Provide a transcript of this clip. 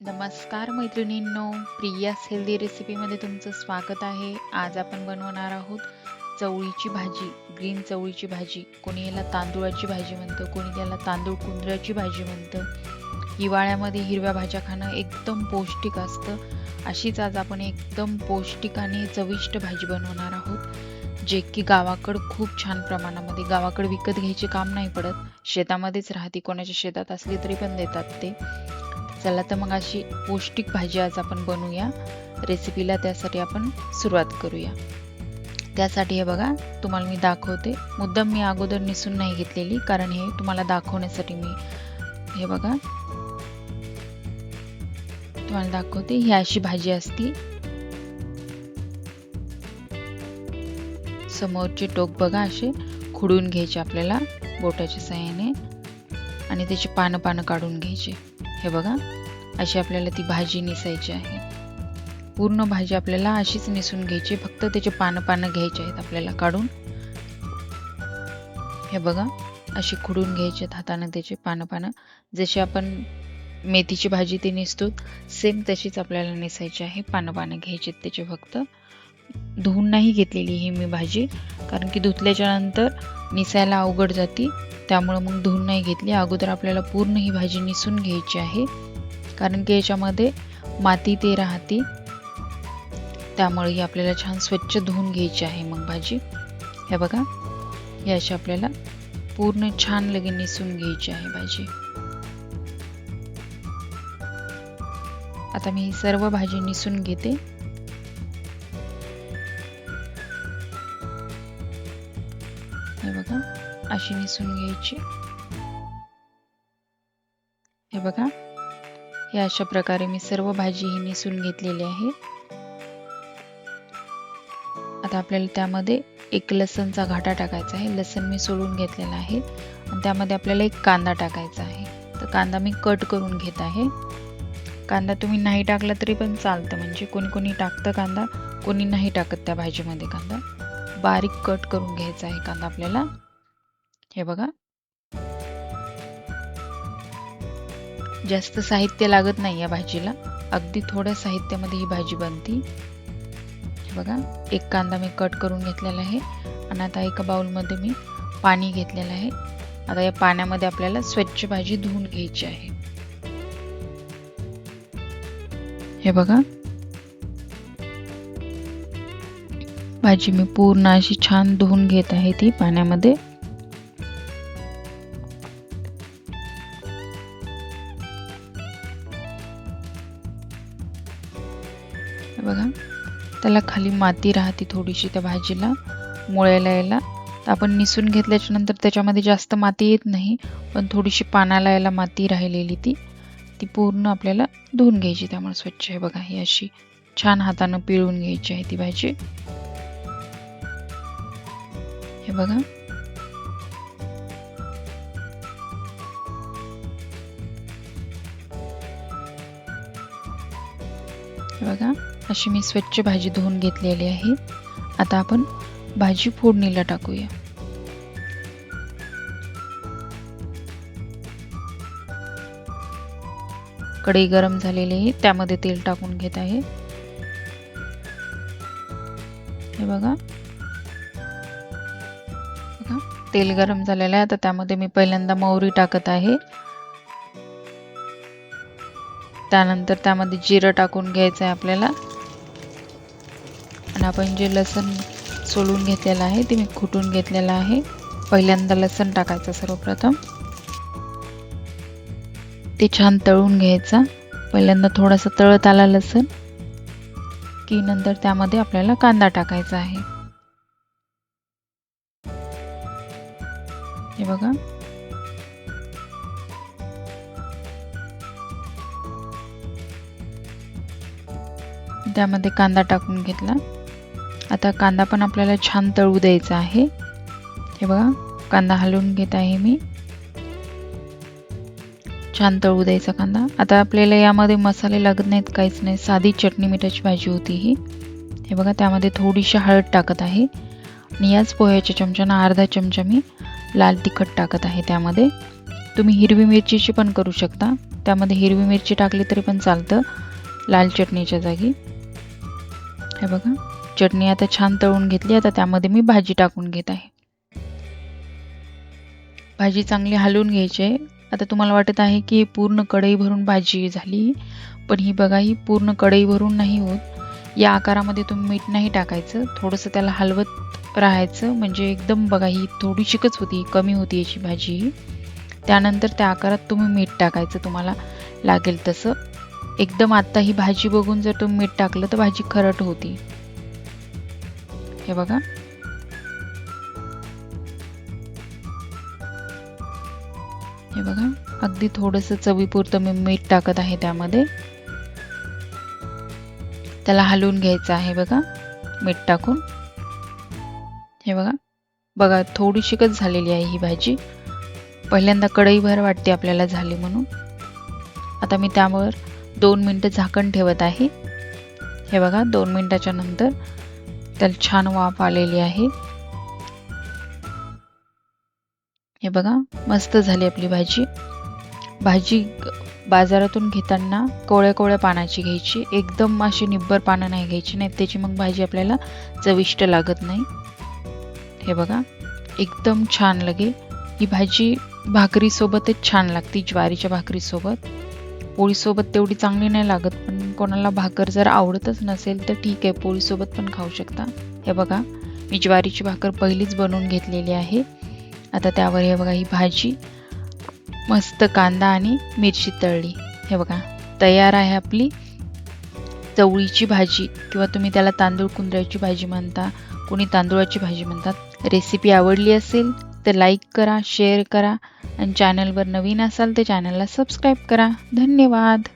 नमस्कार मैत्रिणींनो प्रियास हेल्दी रेसिपीमध्ये तुमचं स्वागत आहे. आज आपण बनवणार आहोत चवळीची भाजी ग्रीन चवळीची भाजी. कोणी याला तांदूळाची भाजी म्हणतं कोणी त्याला तांदूळ कुंदऱ्याची भाजी म्हणतं. हिवाळ्यामध्ये हिरव्या भाज्या खाणं एकदम पौष्टिक असतं. अशीच आज आपण एकदम पौष्टिक आणि चविष्ट भाजी बनवणार आहोत जे की गावाकडं खूप छान प्रमाणामध्ये गावाकडं विकत घ्यायचे काम नाही पडत. शेतामध्येच राहते कोणाच्या शेतात असली तरी पण देतात ते. चला तर मग अशी पौष्टिक भाजी आज आपण बनवूया. रेसिपीला त्यासाठी आपण सुरुवात करूया. त्यासाठी हे बघा तुम्हाला मी दाखवते. मुद्दाम मी अगोदर निसून नाही घेतलेली कारण हे तुम्हाला दाखवण्यासाठी मी हे बघा. तुम्हाला दाखवते ही अशी भाजी असती. समोरचे टोक बघा असे खुडून घ्यायचे आपल्याला बोटाच्या साह्याने. आणि त्याची पानं पानं काढून घ्यायचे. हे बघा अशी आपल्याला ती भाजी निसायची आहे. पूर्ण भाजी आपल्याला अशीच निसून घ्यायची फक्त त्याचे पानं पानं घ्यायचे आहेत आपल्याला काढून. हे बघा अशी खुडून घ्यायचे आहेत हाताने त्याचे पानं पानं. जशी आपण मेथीची भाजी ती निसतो सेम तशीच आपल्याला निसायची आहे पानं पानं घ्यायचे त्याचे फक्त. धुवून नाही घेतलेली ही मी भाजी कारण की धुतल्याच्या नंतर निसायला अवघड जाते. त्यामुळं मग धुवून नाही घेतली. अगोदर आपल्याला पूर्ण ही भाजी निसून घ्यायची आहे. कारण की याच्यामध्ये माती ते राहते. त्यामुळे ही आपल्याला छान स्वच्छ धुवून घ्यायची आहे मग भाजी. हे बघा. ही अशी आपल्याला पूर्ण छान लगे निसून घ्यायची आहे भाजी. आता मी ही सर्व भाजी निसून घेते. हे बघा. अशी निसून घ्यायची. हे बघा. हे अशा प्रकारे मी सर्व भाजी ही निसून घेतलेली आहे. आता आपल्याला त्यामध्ये एक लसणचा घाटा टाकायचा आहे. लसण मी सोडून घेतलेला आहे. आणि त्यामध्ये आपल्याला एक कांदा टाकायचा आहे. तर कांदा मी कट करून घेत आहे. कांदा तुम्ही नाही टाकला तरी पण चालतं. म्हणजे कोणी कोणी टाकतं कांदा कोणी नाही टाकत त्या भाजीमध्ये कांदा. बारीक कट करून घ्यायचा आहे कांदा आपल्याला. हे बघा. जास्त साहित्य लागत नाही या भाजीला. अगदी थोड्या साहित्यामध्ये ही भाजी बनती. हे बघा एक कांदा मी कट करून घेतलेला आहे आणि आता एका बाउलमध्ये मी पाणी घेतलेलं आहे. आता या पाण्यामध्ये आपल्याला स्वच्छ भाजी धुवून घ्यायची आहे. हे बघा. भाजी मी पूर्ण अशी छान धुवून घेत आहे ती पाण्यामध्ये. त्याला खाली माती राहते थोडीशी त्या भाजीला मुळ्याला यायला. तर आपण निसून घेतल्याच्या नंतर त्याच्यामध्ये जास्त माती येत नाही पण थोडीशी पानाला यायला माती राहिलेली ती. ती पूर्ण आपल्याला धुवून घ्यायची त्यामुळे स्वच्छ आहे बघा. ही अशी छान हातानं पिळून घ्यायची आहे ती भाजी. हे बघा. बघा. अशी मी स्वच्छ भाजी धुवून घेतलेली आहे. आता आपण भाजी फोडणीला टाकूया. कढई गरम झालेली आहे त्यामध्ये तेल टाकून घेत आहे. हे बघा. तेल गरम झालेलं आहे आता त्यामध्ये मी पहिल्यांदा मोहरी टाकत आहे. त्यानंतर त्यामध्ये जिरं टाकून घ्यायचं आहे आपल्याला. आपण जे लसण सोलून घेतलेलं आहे ते मी खुटून घेतलेलं आहे. पहिल्यांदा लसण टाकायचं सर्वप्रथम. ते छान तळून घ्यायचा. पहिल्यांदा थोडासा तळत आला लसण की नंतर त्यामध्ये आपल्याला कांदा टाकायचा आहे. हे बघा. त्यामध्ये कांदा टाकून घेतला. आता कांदा पण आपल्याला छान तळू द्यायचा आहे. हे बघा कांदा हलवून घेत आहे मी. छान तळू द्यायचा कांदा. आता आपल्याला यामध्ये मसाले लागत नाहीत काहीच नाही. साधी चटणी मिठाची भाजी होती ही. हे बघा त्यामध्ये थोडीशी हळद टाकत आहे. आणि याच पोह्याच्या चमच्यानं अर्धा चमचा मी लाल तिखट टाकत आहे त्यामध्ये. तुम्ही हिरवी मिरचीची पण करू शकता. त्यामध्ये हिरवी मिरची टाकली तरी पण चालतं लाल चटणीच्या जागी. हे बघा. चटणी आता छान तळून घेतली. आता त्यामध्ये मी भाजी टाकून घेत आहे. भाजी चांगली हलवून घ्यायची आहे. आता तुम्हाला वाटत आहे की पूर्ण कढई भरून भाजी झाली. पण ही बघा ही पूर्ण कढई भरून नाही होत. या आकारामध्ये तुम्ही मीठ नाही टाकायचं. थोडंसं त्याला हलवत राहायचं. म्हणजे एकदम बघा ही थोडीशीकच होती कमी होती याची भाजी. ही त्यानंतर त्या आकारात तुम्ही मीठ टाकायचं तुम्हाला लागेल तसं. एकदम आत्ता ही भाजी बघून जर तुम्ही मीठ टाकलं तर भाजी खरट होती. हे बघा. हे बघा अगदी थोडंसं चवीपुरतं मी मीठ टाकत आहे त्यामध्ये. त्याला हलवून घ्यायचं आहे बघा मीठ टाकून. हे बघा बघा थोडीशी कच झालेली आहे ही भाजी. पहिल्यांदा कढईभर वाटते आपल्याला झाली म्हणून. आता मी त्यावर दोन मिनटं झाकण ठेवत आहे. हे बघा दोन मिनटाच्या नंतर त्याला छान वाफ आलेली आहे. हे बघा मस्त झाली आपली भाजी. भाजी बाजारातून घेताना कोवळ्या कोवळ्या पानाची घ्यायची. एकदम अशी निब्बर पानं नाही घ्यायची नाही त्याची मग भाजी आपल्याला चविष्ट लागत नाही. हे बघा एकदम छान लगे. ही भाजी भाकरीसोबतच छान लागते ज्वारीच्या भाकरीसोबत. पोळीसोबत तेवढी चांगली नाही लागत पण कोणाला भाकर जर आवडतच नसेल तर ठीक आहे पोळीसोबत पण खाऊ शकता. हे बघा मी ज्वारीची भाकर पहिलीच बनवून घेतलेली आहे. आता त्यावर हे बघा ही भाजी मस्त कांदा आणि मिरची तळली. हे बघा तयार आहे आपली चवळीची भाजी किंवा तुम्ही त्याला तांदूळ कुंदऱ्याची भाजी म्हणता कोणी तांदूळाची भाजी म्हणतात. रेसिपी आवडली असेल तर लाईक करा शेअर करा आणि चॅनलवर नवीन असाल तर चॅनलला सबस्क्राईब करा. धन्यवाद.